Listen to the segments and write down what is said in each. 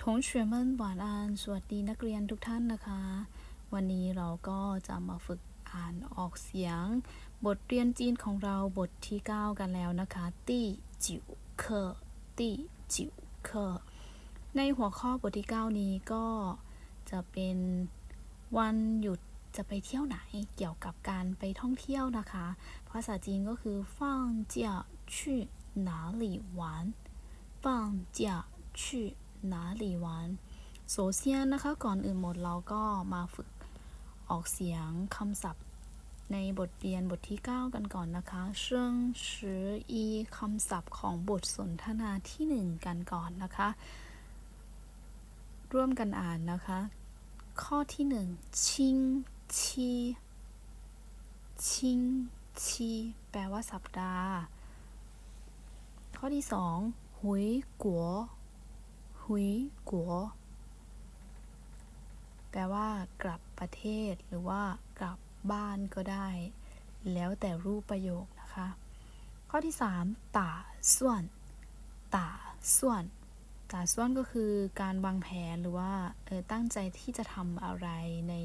ทงเฉวยเมินหวานอานสวัสดีนักเรียนทุกท่านนะคะ วันนี้เราก็จะมาฝึกอ่านออกเสียง บทเรียนจีนของเราบทที่ 9 กันแล้วนะคะตี้จิ๋วเคอตี้จิ๋วเคอในหัวข้อบทที่ 9 นี้ก็จะเป็นวันหยุดจะไปเที่ยวไหนเกี่ยวกับการไปท่องเที่ยวนะคะ ภาษาจีนก็คือ放假去哪里玩放假去 哪里玩โซเซียนนะคะก่อนอื่นหมดเราก็มาฝึกออกเสียงคำศัพท์ ในบทเรียนบทที่ 9 กันก่อนนะคะเชิงชื่ออีคำศัพท์ของบทสนทนาที่ 1 กันก่อนนะคะ ร่วมกันอ่านนะคะ ข้อที่ 1 ชิงชีชิงชีแปลว่าสัปดาห์ ข้อที่ 2 หุยกัว หุยกัว แปลว่ากลับประเทศหรือว่ากลับบ้านก็ได้ แล้วแต่รูปประโยคนะคะ ข้อที่3ต่าส่วนต่าส่วนต่าส่วนก็คือการวางแผนหรือว่าเออตั้งใจที่จะทำอะไรใน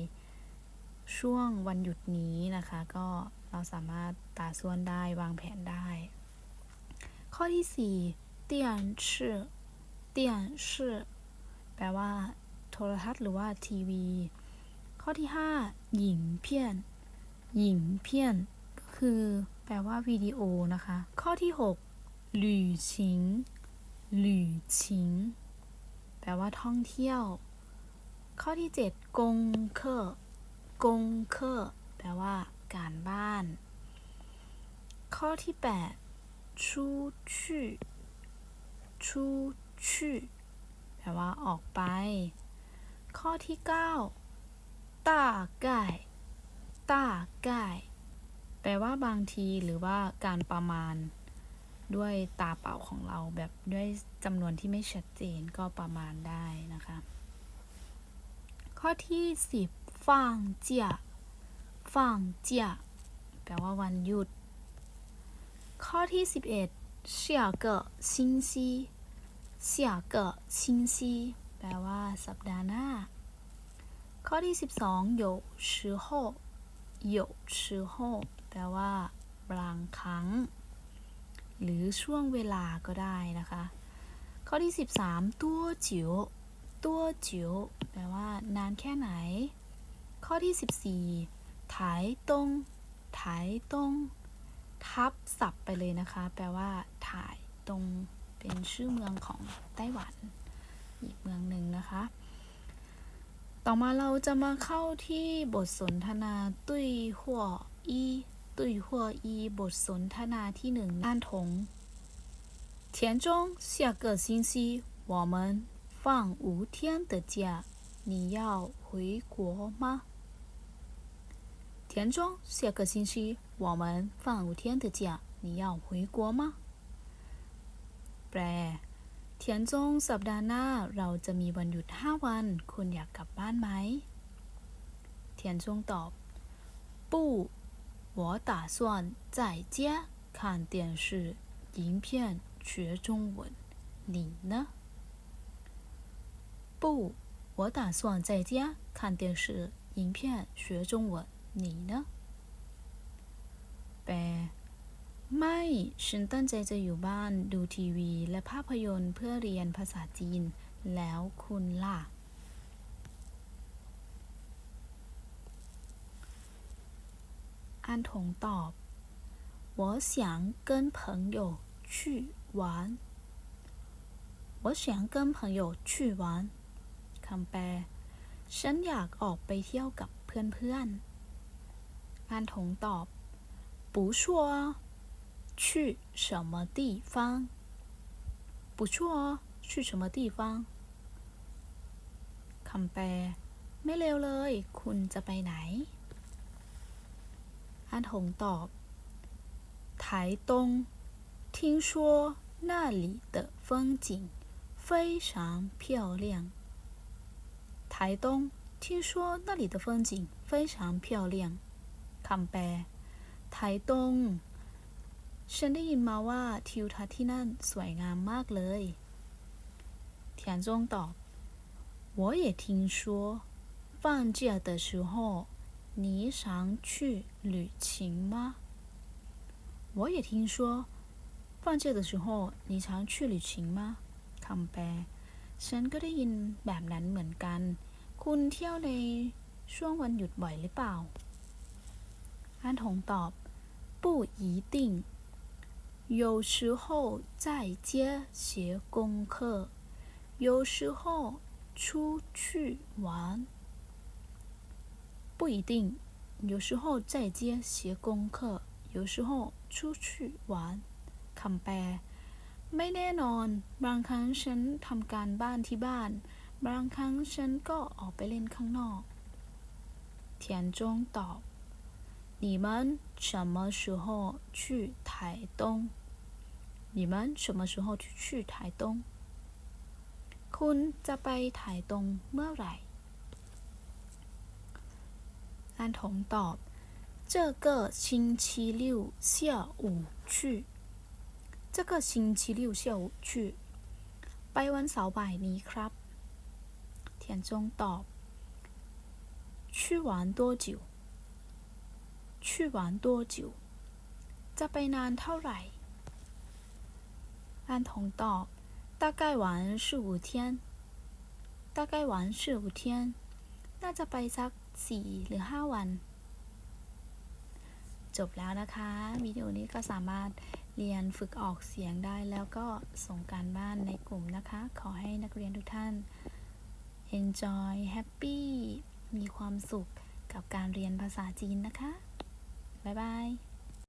ช่วงวันหยุดนี้นะคะ ก็เราสามารถตาส่วนได้วางแผนได้ ข้อที่สี่เตียนชื่อ เตียนชื่อแปลว่า โทรทัศน์หรือว่าทีวี ข้อที่ห้าหญิงเพี้ยน หญิงเพี้ยน ก็คือ แปลว่าวิดีโอนะคะ ข้อที่หกหลี่ชิง หลี่ชิง แปลว่าท่องเที่ยว ข้อที่เจ็ดกงเคอกงเคอแปลว่า การบ้าน ข้อที่แปดชูชื่อชู ชื่อแปลว่าออกไป ข้อที่9ต้าไก่ต้าไก่แปลว่าบางทีหรือว่าการประมาณ ด้วยตาเปล่าของเราแบบด้วยจำนวนที่ไม่ชัดเจนก็ประมาณได้นะคะ ข้อที่10ฟ่างเจียฟ่างเจียแปลว่าวันหยุด ข้อที่11เสี่ยเก๋อซินซี 11下个星期下个星期แปลว่า สัปดาห์หน้า ข้อที่ 12有时候有时候แปลว่า บางครั้ง หรือช่วงเวลาก็ได้นะคะ ข้อที่ 13ตัวจิ๋วตัวจิ๋วแปลว่า นานแค่ไหน ข้อที่ 14ถ่ายตรงถ่ายตรงทับศัพท์ไปเลยนะคะ แปลว่า ถ่ายตรง เป็นชื่อเมืองของไต้หวัน อีกเมืองหนึ่งนะคะ ต่อมาเราจะมาเข้าที่บทสนทนาตุ้ยหัวอีตุ้ยหัวอีบทสนทนาที่หนึ่งอันถง田中下个星期我们放五天的假你要回国吗田中下个星期我们放五天的假你要回国吗 แปล เทียนจงสัปดาห์หน้าเราจะมีวันหยุด 5 วัน คุณอยากกลับบ้านไหม เทียนจงตอบ不我打算在家看电视影片学中文你呢不我打算在家看电视影片学中文你呢 ไม่ ฉันตั้งใจจะอยู่บ้านดูทีวี และภาพยนตร์เพื่อเรียนภาษาจีน แล้วคุณล่ะ อันถงตอบ我想跟朋友去玩我想跟朋友去玩คำแปล ฉันอยากออกไปเที่ยวกับเพื่อนๆอันถงตอบ不错啊 去什么地方？不错哦，去什么地方？คำแปล ไม่เร็วเลย คุณจะไปไหนอันถงตอบ台东听说那里的风景非常漂亮台东听说那里的风景非常漂亮คำแปล ไถตง ฉันได้ยินมาว่าทิวทัศน์ที่นั่นสวยงามมากเลย เทียนจงตอบ 我也听说放假的时候你常去旅行吗我也听说放假的时候你常去旅行吗คำแปล ฉันก็ได้ยินแบบนั้นเหมือนกัน คุณเที่ยวในช่วงวันหยุดบ่อยหรือเปล่าอันถงตอบ不一定 有时候在家写功课有时候出去玩不一定有时候在家写功课有时候出去玩คำแปล ไม่แน่นอน บางครั้งฉันทำการบ้านที่บ้าน บางครั้งฉันก็ออกไปเล่นข้างนอก เทียนจงตอบ 你们什么时候去台东你们什么时候去台东คุณจะไปถ่ายตรงเมื่อไหร่อันถงตอบ这个星期六下午去这个星期六下午去ไปวันเสาร์บ่ายนี้ครับ เทียนจงตอบ去玩多久 去玩多久จะไปนานเท่าไหร่อันถงตอบ大概玩四五天大概玩四五天น่าจะไปสักสี่หรือห้าวัน จบแล้วนะคะ วิดีโอนี้ก็สามารถเรียนฝึกออกเสียงได้แล้วก็ส่งการบ้านในกลุ่มนะคะ ขอให้นักเรียนทุกท่าน enjoy happy มีความสุขกับการเรียนภาษาจีนนะคะ 拜拜。